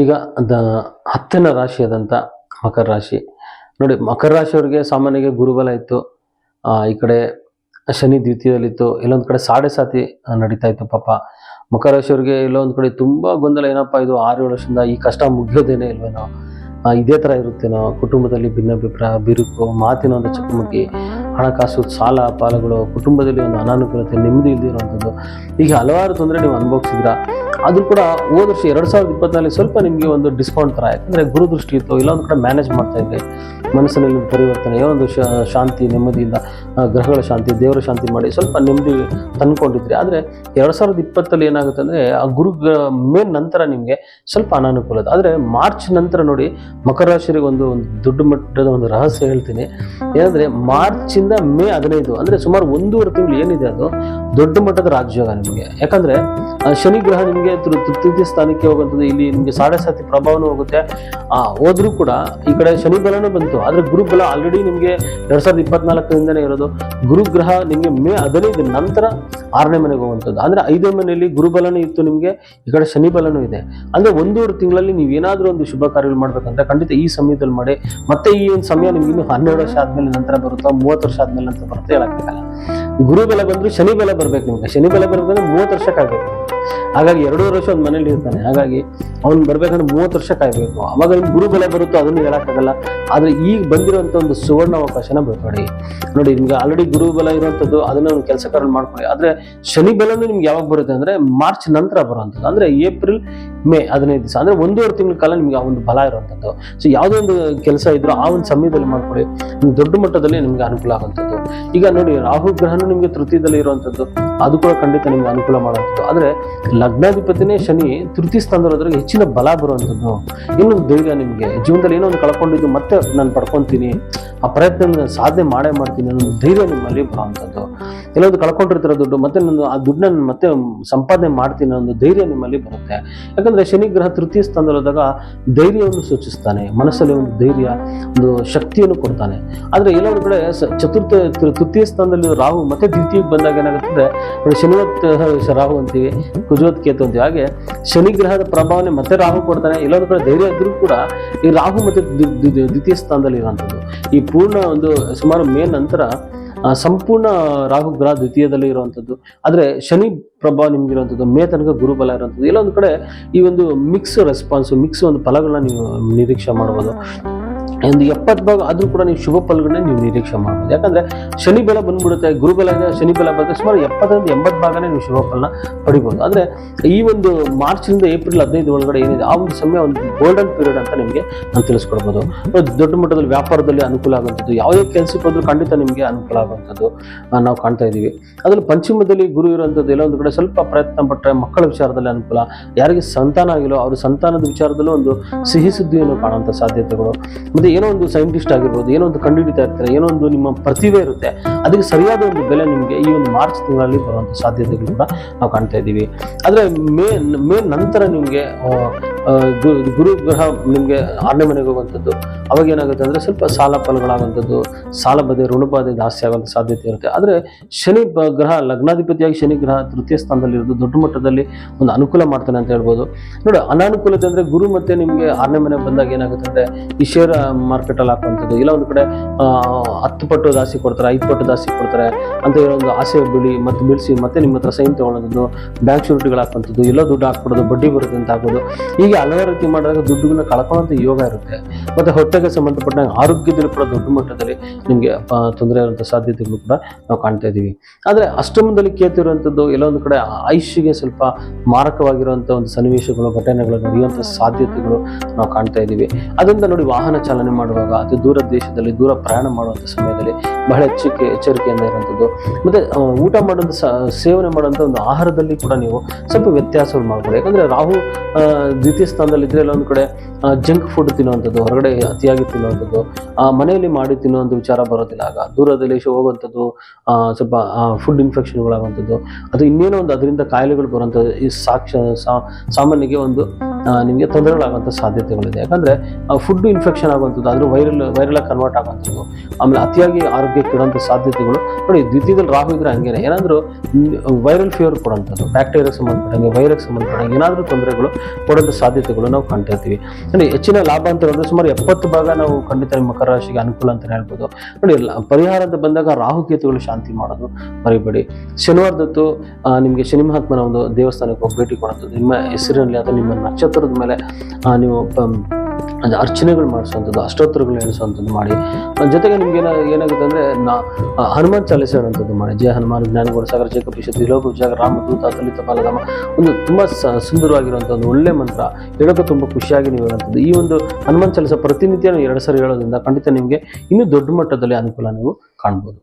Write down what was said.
ಈಗ ದ ಹತ್ತನೇ ರಾಶಿಯಾದಂಥ ಮಕರ ರಾಶಿ. ನೋಡಿ, ಮಕರ ರಾಶಿಯವ್ರಿಗೆ ಸಾಮಾನ್ಯವಾಗಿ ಗುರುಬಲ ಇತ್ತು. ಈ ಕಡೆ ಶನಿ ದ್ವಿತೀಯದಲ್ಲಿತ್ತು. ಇಲ್ಲೊಂದು ಕಡೆ ಸಾಡೆ ಸಾತಿ ನಡೀತಾ ಇತ್ತು ಪಾಪ. ಮಕರ ರಾಶಿಯವ್ರಿಗೆ ಇಲ್ಲೊಂದು ಕಡೆ ತುಂಬ ಗೊಂದಲ. ಏನಪ್ಪಾ ಇದು ಆರು ಏಳು ವರ್ಷದಿಂದ ಈ ಕಷ್ಟ ಮುಗಿಯೋದೇನೇ ಇಲ್ವೇನೋ ಇದೇ ಥರ ಇರುತ್ತೇನೋ ಕುಟುಂಬದಲ್ಲಿ ಭಿನ್ನಾಭಿಪ್ರಾಯ, ಬಿರುಕು, ಮಾತಿನ ಒಂದು ಚಕಮಕಿ. ಹಣಕಾಸು, ಸಾಲ, ಪಾಲುಗಳು, ಕುಟುಂಬದಲ್ಲಿ ಒಂದು ಅನಾನುಕೂಲತೆ, ನೆಮ್ಮದಿ ಇರುವಂಥದ್ದು. ಹೀಗೆ ಹಲವಾರು ತೊಂದರೆ ನೀವು ಅನುಭವಿಸಿದ್ರ ಅದು ಕೂಡ ಹೋದ ವರ್ಷ ಎರಡು ಸಾವಿರದ ಇಪ್ಪತ್ನಾಲ್ಕು ಸ್ವಲ್ಪ ನಿಮಗೆ ಒಂದು ಡಿಸ್ಕೌಂಟ್ ಥರ ಯಾಕಂದರೆ ಗುರು ದೃಷ್ಟಿ ಇತ್ತು, ಇಲ್ಲ ಒಂದು ಕಡೆ ಮ್ಯಾನೇಜ್ ಮಾಡ್ತಾ ಇದ್ದೆ. ಮನಸ್ಸಿನಲ್ಲಿ ಪರಿವರ್ತನೆ, ಏನೋ ಒಂದು ಶಾಂತಿ, ನೆಮ್ಮದಿಯಿಂದ ಗ್ರಹಗಳ ಶಾಂತಿ, ದೇವರ ಶಾಂತಿ ಮಾಡಿ ಸ್ವಲ್ಪ ನೆಮ್ಮದಿ ತಂದುಕೊಂಡಿದ್ರಿ. ಆದರೆ ಎರಡು ಸಾವಿರದ ಇಪ್ಪತ್ತಲ್ಲಿ ಏನಾಗುತ್ತೆ ಅಂದರೆ ಆ ಗುರು ಮೇನ್ ನಂತರ ನಿಮಗೆ ಸ್ವಲ್ಪ ಅನಾನುಕೂಲ ಆದರೆ ಮಾರ್ಚ್ ನಂತರ ನೋಡಿ ಮಕರ ರಾಶಿಗೆ ಒಂದು ಒಂದು ದೊಡ್ಡ ಮಟ್ಟದ ಒಂದು ರಹಸ್ಯ ಹೇಳ್ತೀನಿ. ಏನಂದರೆ ಮಾರ್ಚ್ ಇಂದ ಮೇ ಹದಿನೈದು, ಅಂದ್ರೆ ಸುಮಾರು ಒಂದೂವರೆ ತಿಂಗಳು ಏನಿದೆ ಅದು, ದೊಡ್ಡ ಮಟ್ಟದ ರಾಜಯೋಗ ನಿಮಗೆ. ಯಾಕಂದ್ರೆ ಶನಿ ಗ್ರಹ ನಿಮಗೆ ತೃತೀಯ ಸ್ಥಾನಕ್ಕೆ ಹೋಗುವಂಥದ್ದು, ಇಲ್ಲಿ ನಿಮಗೆ ಸಾಡೆ ಸಾತಿ ಪ್ರಭಾವನೂ ಹೋಗುತ್ತೆ. ಆ, ಹೋದ್ರೂ ಕೂಡ ಈ ಕಡೆ ಶನಿ ಬಲನೂ ಬಂತು. ಆದ್ರೆ ಗುರು ಬಲ ಆಲ್ರೆಡಿ ನಿಮಗೆ ಎರಡ್ ಸಾವಿರದ ಇಪ್ಪತ್ನಾಲ್ಕರಿಂದನೇ ಇರೋದು. ಗುರುಗ್ರಹ ನಿಮಗೆ ಮೇ ಹದಿನೈದು ನಂತರ ಆರನೇ ಮನೆಗೆ ಹೋಗುವಂಥದ್ದು. ಅಂದ್ರೆ ಐದೇ ಮನೆಯಲ್ಲಿ ಗುರುಬಲನೂ ಇತ್ತು ನಿಮಗೆ, ಈ ಕಡೆ ಶನಿ ಬಲನೂ ಇದೆ. ಅಂದ್ರೆ ಒಂದೂವರೆ ತಿಂಗಳಲ್ಲಿ ನೀವು ಏನಾದರೂ ಒಂದು ಶುಭ ಕಾರ್ಯಗಳು ಮಾಡ್ಬೇಕಂದ್ರೆ ಖಂಡಿತ ಈ ಸಮಯದಲ್ಲಿ ಮಾಡಿ. ಮತ್ತೆ ಈ ಒಂದು ಸಮಯ ನಿಮ್ಗೆ ಇನ್ನು ಹನ್ನೆರಡು ವರ್ಷ ಆದಮೇಲೆ ನಂತರ ಬರುತ್ತಾ, ಮೂವತ್ತು ವರ್ಷ ಆದಮೇಲೆ ನಂತರ ಬರುತ್ತೆ ಹೇಳಕ್ಕಾಗಲ್ಲ. ಗುರುಬಲ ಬಂದರೂ ಶನಿ ಬಲ ಬರಬೇಕು ನಿಮಗೆ. ಶನಿ ಬಲ ಬರಬೇಕಂದ್ರೆ ಮೂವತ್ತು ವರ್ಷಕ್ಕಾಗಬೇಕು. ಹಾಗಾಗಿ ಎರಡೂವರೆ ವರ್ಷ ಒಂದು ಮನೇಲಿ ಇರ್ತಾನೆ. ಹಾಗಾಗಿ ಅವ್ನು ಬರ್ಬೇಕಂದ್ರೆ ಮೂವತ್ತು ವರ್ಷ ಕಾಯ್ಬೇಕು. ಅವಾಗ ಗುರುಬಲ ಗುರು ಬಲ ಬರುತ್ತೋ ಅದನ್ನು ಹೇಳಕ್ಕಾಗಲ್ಲ. ಆದ್ರೆ ಈಗ ಬಂದಿರುವಂತ ಒಂದು ಸುವರ್ಣ ಅವಕಾಶನ ಬಿಟ್ಬೇಡಿ ನೋಡಿ, ನಿಮ್ಗೆ ಆಲ್ರೆಡಿ ಗುರುಬಲ ಇರುವಂತದ್ದು ಅದನ್ನ ಒಂದು ಕೆಲಸ ಮಾಡ್ಕೊಳ್ಳಿ. ಆದ್ರೆ ಶನಿ ಬಲನು ನಿಮ್ಗೆ ಯಾವಾಗ ಬರುತ್ತೆ ಅಂದ್ರೆ ಮಾರ್ಚ್ ನಂತರ ಬರುವಂತದ್ದು. ಅಂದ್ರೆ ಏಪ್ರಿಲ್, ಮೇ ಹದಿನೈದು ದಿವಸ. ಅಂದ್ರೆ ಒಂದೂವರೆ ತಿಂಗಳ ಕಾಲ ನಿಮ್ಗೆ ಆ ಒಂದು ಬಲ ಇರುವಂಥದ್ದು ಸೊ ಯಾವುದೋ ಒಂದು ಕೆಲಸ ಇದ್ರೂ ಆ ಒಂದು ಸಮಯದಲ್ಲಿ ಮಾಡ್ಕೊಳ್ಳಿ. ದೊಡ್ಡ ಮಟ್ಟದಲ್ಲಿ ನಿಮ್ಗೆ ಅನುಕೂಲ ಆಗುವಂಥದ್ದು ಈಗ ನೋಡಿ, ರಾಹು ಗ್ರಹನು ನಿಮ್ಗೆ ತೃತೀಯದಲ್ಲಿ ಇರುವಂಥದ್ದು ಅದು ಕೂಡ ಖಂಡಿತ ನಿಮ್ಗೆ ಅನುಕೂಲ ಮಾಡುವಂಥದ್ದು. ಆದರೆ ಲಗ್ನಾಧಿಪತಿನೇ ಶನಿ ತೃತೀಯ ಸ್ಥಾನದಲ್ಲಿ ಹೆಚ್ಚಿನ ಬಲ ಬರುವಂಥದ್ದು. ಇನ್ನೊಂದು ಧೈರ್ಯ ನಿಮಗೆ. ಜೀವನದಲ್ಲಿ ಏನೋ ಒಂದು ಕಳ್ಕೊಂಡಿದ್ದು ಮತ್ತೆ ನಾನು ಪಡ್ಕೊತೀನಿ. ಆ ಪ್ರಯತ್ನ ಸಾಧನೆ ಮಾಡೇ ಮಾಡ್ತೀನಿ ಅನ್ನೋ ಧೈರ್ಯ ನಿಮ್ಮಲ್ಲಿ ಬರುವಂಥದ್ದು. ಎಲ್ಲೊಂದು ಕಳ್ಕೊಂಡಿರ್ತಿರೋ ದುಡ್ಡು, ಮತ್ತೆ ನಾನು ಆ ದುಡ್ಡನ್ನ ಮತ್ತೆ ಸಂಪಾದನೆ ಮಾಡ್ತೀನಿ ಅನ್ನೋ ಒಂದು ಧೈರ್ಯ ನಿಮ್ಮಲ್ಲಿ ಬರುತ್ತೆ. ಯಾಕಂದ್ರೆ ಶನಿ ಗ್ರಹ ತೃತೀಯ ಸ್ಥಾನದಲ್ಲಿದ್ದಾಗ ಧೈರ್ಯವನ್ನು ಸೂಚಿಸ್ತಾನೆ. ಮನಸ್ಸಲ್ಲಿ ಒಂದು ಧೈರ್ಯ, ಒಂದು ಶಕ್ತಿಯನ್ನು ಕೊಡ್ತಾನೆ. ಆದರೆ ಎಲ್ಲೊಂದು ಕಡೆ ಚತುರ್ಥ, ತೃತೀಯ ಸ್ಥಾನದಲ್ಲಿ ರಾಹು ಮತ್ತೆ ದ್ವಿತೀಯಕ್ಕೆ ಬಂದಾಗ ಏನಾಗುತ್ತೆ ನೋಡಿ ಶನಿವತ್ ರಾಹು ಅಂತೀವಿ ಕುಜವತ್ ಕೇತು ಅಂತೀವಿ. ಹಾಗೆ ಶನಿ ಗ್ರಹದ ಪ್ರಭಾವನೆ ಮತ್ತೆ ರಾಹು ಕೊಡ್ತಾನೆ ಎಲ್ಲರೂ ಕಡೆ ಧೈರ್ಯ ಇದ್ರೂ ಕೂಡ ಈ ರಾಹು ಮತ್ತೆ ದ್ವಿ- ದ್ವಿ- ದ್ವಿತೀಯ ಸ್ಥಾನದಲ್ಲಿ ಇರುವಂಥದ್ದು. ಈ ಪೂರ್ಣ ಒಂದು ಸುಮಾರು ಮೇ ನಂತರ ಸಂಪೂರ್ಣ ರಾಹು ಗ್ರಹ ದ್ವಿತೀಯದಲ್ಲಿ ಇರುವಂಥದ್ದು. ಆದ್ರೆ ಶನಿ ಪ್ರಭಾವ ನಿಮ್ಗಿರುವಂಥದ್ದು ಮೇ ತನಕ ಗುರುಬಲ ಇರುವಂಥದ್ದು. ಇಲ್ಲೊಂದು ಕಡೆ ಈ ಒಂದು ಮಿಕ್ಸ್ ರೆಸ್ಪಾನ್ಸ್ ಮಿಕ್ಸ್ ಒಂದು ಫಲಗಳನ್ನ ನೀವು ನಿರೀಕ್ಷೆ ಮಾಡ್ಬೋದು. ಒಂದು ಎಪ್ಪತ್ತು ಭಾಗ ಆದರೂ ಕೂಡ ನೀವು ಶುಭ ಫಲಗಳನ್ನ ನೀವು ನಿರೀಕ್ಷೆ ಮಾಡ್ಬೋದು. ಯಾಕಂದ್ರೆ ಶನಿ ಬೆಲ ಬಂದ್ಬಿಡುತ್ತೆ ಗುರುಬೆಲ ಇದೆ, ಶನಿ ಬೆಲೆ ಬರುತ್ತೆ ಸುಮಾರು ಎಪ್ಪತ್ತರಿಂದ ಎಂಬತ್ತು ಭಾಗನೇ ನೀವು ಶುಭ ಫಲನ ಪಡಿಬೋದು. ಅಂದರೆ ಈ ಒಂದು ಮಾರ್ಚ್ ಇಂದ ಏಪ್ರಿಲ್ ಹದಿನೈದು ಒಳಗಡೆ ಏನಿದೆ, ಆ ಒಂದು ಸಮಯ ಒಂದು ಗೋಲ್ಡನ್ ಪೀರಿಯಡ್ ಅಂತ ನಿಮಗೆ ನಾನು ತಿಳಿಸ್ಕೊಡ್ಬೋದು. ದೊಡ್ಡ ಮಟ್ಟದಲ್ಲಿ ವ್ಯಾಪಾರದಲ್ಲಿ ಅನುಕೂಲ ಆಗುವಂಥದ್ದು, ಯಾವುದೇ ಕೆಲಸಕ್ಕೆ ಹೋದ್ರೂ ಖಂಡಿತ ನಿಮಗೆ ಅನುಕೂಲ ಆಗುವಂಥದ್ದು ನಾವು ಕಾಣ್ತಾ ಇದ್ದೀವಿ. ಅದರಲ್ಲಿ ಪಂಚಮದಲ್ಲಿ ಗುರು ಇರುವಂಥದ್ದು ಎಲ್ಲ ಒಂದು ಕಡೆ ಸ್ವಲ್ಪ ಪ್ರಯತ್ನ ಪಟ್ಟರೆ ಮಕ್ಕಳ ವಿಚಾರದಲ್ಲಿ ಅನುಕೂಲ, ಯಾರಿಗೆ ಸಂತಾನ ಆಗಿಲ್ಲೋ ಅವ್ರ ಸಂತಾನದ ವಿಚಾರದಲ್ಲೂ ಒಂದು ಸಿಹಿ ಸುದ್ದಿಯನ್ನು ಕಾಣುವಂಥ ಸಾಧ್ಯತೆಗಳು. ಮತ್ತೆ ಏನೋ ಒಂದು ಸೈಂಟಿಸ್ಟ್ ಆಗಿರ್ಬೋದು, ಏನೋ ಒಂದು ಕಂಡುಹಿಡಿತಾ ಇರ್ತಾರೆ ಏನೋ ಒಂದು ನಿಮ್ಮ ಪ್ರತಿಭೆ ಇರುತ್ತೆ, ಅದಕ್ಕೆ ಸರಿಯಾದ ಒಂದು ಬೆಲೆ ನಿಮಗೆ ಈ ಒಂದು ಮಾರ್ಚ್ ತಿಂಗಳಲ್ಲಿ ಬರುವಂಥ ಸಾಧ್ಯತೆಗಳು ಕೂಡ ನಾವು ಕಾಣ್ತಾ ಇದ್ದೀವಿ. ಆದರೆ ಮೇ ಮೇ ನಂತರ ನಿಮಗೆ ಗುರು ಗ್ರಹ ನಿಮಗೆ ಆರನೇ ಮನೆಗೆ ಹೋಗುವಂಥದ್ದು. ಅವಾಗ ಏನಾಗುತ್ತೆ ಅಂದರೆ ಸ್ವಲ್ಪ ಸಾಲ ಫಲಗಳಾಗುವಂಥದ್ದು. ಸಾಲ ಬದೆ ಋಣಬಾಧೆ ಜಾಸ್ತಿ ಆಗುವಂಥ ಸಾಧ್ಯತೆ ಇರುತ್ತೆ. ಆದರೆ ಶನಿ ಗ್ರಹ, ಲಗ್ನಾಧಿಪತಿಯಾಗಿ ಶನಿ ಗ್ರಹ ತೃತೀಯ ಸ್ಥಾನದಲ್ಲಿರೋದು ದೊಡ್ಡ ಮಟ್ಟದಲ್ಲಿ ಒಂದು ಅನುಕೂಲ ಮಾಡ್ತಾನೆ ಅಂತ ಹೇಳ್ಬೋದು. ನೋಡಿ, ಅನಾನುಕೂಲತೆ ಅಂದರೆ ಗುರು ಮತ್ತೆ ನಿಮಗೆ ಆರನೇ ಮನೆ ಬಂದಾಗ ಏನಾಗುತ್ತೆ ಅಂದರೆ ಈ ಶೇರ್ ಮಾರ್ಕೆಟಲ್ಲಿ ಹಾಕುವಂಥದ್ದು. ಇಲ್ಲ ಒಂದು ಕಡೆ ಹತ್ತು ಪಟ್ಟು ಜಾಸ್ತಿ ಕೊಡ್ತಾರೆ, ಐದು ಪಟ್ಟು ಜಾಸ್ತಿ ಕೊಡ್ತಾರೆ ಅಂತ ಹೇಳೋ ಒಂದು ಆಸೆ ಬಿಳಿ ಮತ್ತು ಬಿಡಿಸಿ ಮತ್ತೆ ನಿಮ್ಮ ಹತ್ರ ಸೈನ್ ತೊಗೊಳೋದು ಬ್ಯಾಂಕ್ ಶೂರಿಟಿಗಳು ಹಾಕುವಂಥದ್ದು. ಎಲ್ಲ ದುಡ್ಡು ಹಾಕ್ಬಿಡೋದು, ಬಡ್ಡಿ ಬರುತ್ತೆ ಅಂತ ಹಾಕೋದು. ಹೀಗೆ ಹಲವಾರು ರೀತಿ ಮಾಡಿದಾಗ ದುಡ್ಡುಗಳನ್ನ ಕಳ್ಕೊಳ್ಳೋಂಥ ಯೋಗ ಇರುತ್ತೆ. ಮತ್ತೆ ಹೊಟ್ಟೆಗೆ ಸಂಬಂಧಪಟ್ಟ ಆರೋಗ್ಯದಲ್ಲಿ ಕೂಡ ದೊಡ್ಡ ಮಟ್ಟದಲ್ಲಿ ನಿಮಗೆ ತೊಂದರೆ ಇರುವಂಥ ಸಾಧ್ಯತೆಗಳು ಕೂಡ ನಾವು ಕಾಣ್ತಾ ಇದ್ದೀವಿ. ಆದರೆ ಅಷ್ಟಮದಲ್ಲಿ ಕೇತು ಎಲ್ಲೊಂದು ಕಡೆ ಆಯುಷ್ಯಗೆ ಸ್ವಲ್ಪ ಮಾರಕವಾಗಿರುವಂಥ ಒಂದು ಸನ್ನಿವೇಶಗಳು, ಘಟನೆಗಳು ನಡೆಯುವಂಥ ಸಾಧ್ಯತೆಗಳು ನಾವು ಕಾಣ್ತಾ ಇದ್ದೀವಿ. ಅದರಿಂದ ನೋಡಿ ವಾಹನ ಚಾಲನೆ ಮಾಡುವಾಗ, ಅತಿ ದೂರ ದೇಶದಲ್ಲಿ ದೂರ ಪ್ರಯಾಣ ಮಾಡುವಂಥ ಸಮಯದಲ್ಲಿ ಬಹಳ ಎಚ್ಚರಿಕೆ, ಎಚ್ಚರಿಕೆಯಿಂದ ಇರುವಂಥದ್ದು ಮತ್ತೆ ಊಟ ಮಾಡುವಂಥ ಸೇವನೆ ಮಾಡುವಂಥ ಒಂದು ಆಹಾರದಲ್ಲಿ ಕೂಡ ನೀವು ಸ್ವಲ್ಪ ವ್ಯತ್ಯಾಸವನ್ನು ಮಾಡ್ಕೊಳ್ಳಿ ಯಾಕಂದ್ರೆ ರಾಹು ದ್ವಿತೀಯ ಸ್ಥಾನದಲ್ಲಿ ಇದ್ರೆ ಒಂದು ಕಡೆ ಜಂಕ್ ಫುಡ್ ತಿನ್ನುವಂಥದ್ದು ಹೊರಗಡೆ ಅತಿಯಾಗಿ ತಿನ್ನುವಂಥದ್ದು ಆ, ಮನೆಯಲ್ಲಿ ಮಾಡಿ ತಿನ್ನುವಂಥ ವಿಚಾರ ಬರೋದಿಲ್ಲ. ಆಗ ದೂರದಲ್ಲಿ ಹೋಗುವಂಥದ್ದು ಸ್ವಲ್ಪ ಫುಡ್ ಇನ್ಫೆಕ್ಷನ್ಗಳಾಗುವಂಥದ್ದು ಅದು ಇನ್ನೇನೋ ಒಂದು ಅದರಿಂದ ಕಾಯಿಲೆಗಳು ಬರುವಂಥದ್ದು ಈ ಸಾಕ್ಷ ಸಾಮಾನ್ಯಗೆ ಒಂದು ನಿಮಗೆ ತೊಂದರೆಗಳಾಗುವಂಥ ಸಾಧ್ಯತೆಗಳಿದೆ. ಯಾಕಂದರೆ ಫುಡ್ ಇನ್ಫೆಕ್ಷನ್ ಆಗುವಂಥದ್ದು, ಆದರೂ ವೈರಲ್ ವೈರಲ್ ಕನ್ವರ್ಟ್ ಆಗುವಂಥದ್ದು, ಆಮೇಲೆ ಅತಿಯಾಗಿ ಆರೋಗ್ಯ ಕೆಡುವಂಥ ಸಾಧ್ಯತೆಗಳು. ನೋಡಿ, ದ್ವಿತೀಯದಲ್ಲಿ ರಾಹು ಇದ್ರೆ ಹಂಗೇನೆ. ಏನಾದರೂ ವೈರಲ್ ಫೀವರ್ ಕೊಡೋಂಥದ್ದು ಬ್ಯಾಕ್ಟೀರಿಯಾಗೆ ಸಂಬಂಧಪಟ್ಟಂಗೆ ವೈರಸ್ ಸಂಬಂಧಪಟ್ಟಂಗೆ ಏನಾದರೂ ತೊಂದರೆಗಳು ಕೊಡುವಂಥ ಸಾಧ್ಯತೆಗಳು ನಾವು ಕಾಣ್ತಿರ್ತೀವಿ ನೋಡಿ, ಹೆಚ್ಚಿನ ಲಾಭ ಅಂತ ಹೇಳಿದ್ರೆ ಸುಮಾರು ಎಪ್ಪತ್ತು ಭಾಗ ನಾವು ಖಂಡಿತ ಮಕರ ರಾಶಿಗೆ ಅನುಕೂಲ ಅಂತ ಹೇಳ್ಬೋದು. ನೋಡಿ ಪರಿಹಾರ ಅಂತ ಬಂದಾಗ ರಾಹುಕೇತುಗಳು ಶಾಂತಿ ಮಾಡೋದು ಮರಿಬೇಡಿ. ಶನಿವಾರದತ್ತು ನಿಮಗೆ ಶನಿ ಮಹಾತ್ಮನ ಒಂದು ದೇವಸ್ಥಾನಕ್ಕೆ ಹೋಗಿ ಭೇಟಿ ಕೊಡೋಂಥದ್ದು, ನಿಮ್ಮ ಹೆಸರಿನಲ್ಲಿ ಅಥವಾ ನಿಮ್ಮ ನಕ್ಷತ್ರದ ಮೇಲೆ ನೀವು ಅದು ಅರ್ಚನೆಗಳು ಮಾಡಿಸುವಂಥದ್ದು, ಅಷ್ಟೋತ್ತರಗಳು ಎಣಿಸುವಂಥದ್ದು ಮಾಡಿ ಜೊತೆಗೆ ನಿಮ್ಗೆ ಏನ, ಏನಾಗುತ್ತೆ ಅಂದರೆ, ನಾ ಹನುಮಾನ್ ಚಾಲಿಸ ಮಾಡಿ, ಜಯ ಹನುಮಾನ್, ಜ್ಞಾನಗೋಡ ಸಾಗರ ಜೇಕ ಪಿಶ ತ್ರಿಲೋಕ ವಿಜಯ ರಾಮದೂತ ಅತಲಿತ ಬಾಲಧಾಮ ಒಂದು ತುಂಬ ಸುಂದರವಾಗಿರುವಂಥ ಒಂದು ಒಳ್ಳೆ ಮಂತ್ರ, ಹೇಳೋಕೆ ತುಂಬ ಖುಷಿಯಾಗಿ ನೀವು ಹೇಳುವಂಥದ್ದು. ಈ ಒಂದು ಹನುಮಾನ್ ಚಾಲಿಸ ಪ್ರತಿನಿತ್ಯ ಎರಡು ಸರಿ ಹೇಳೋದ್ರಿಂದ ಖಂಡಿತ ನಿಮಗೆ ಇನ್ನೂ ದೊಡ್ಡ ಮಟ್ಟದಲ್ಲಿ ಅನುಕೂಲ ನೀವು ಕಾಣ್ಬೋದು.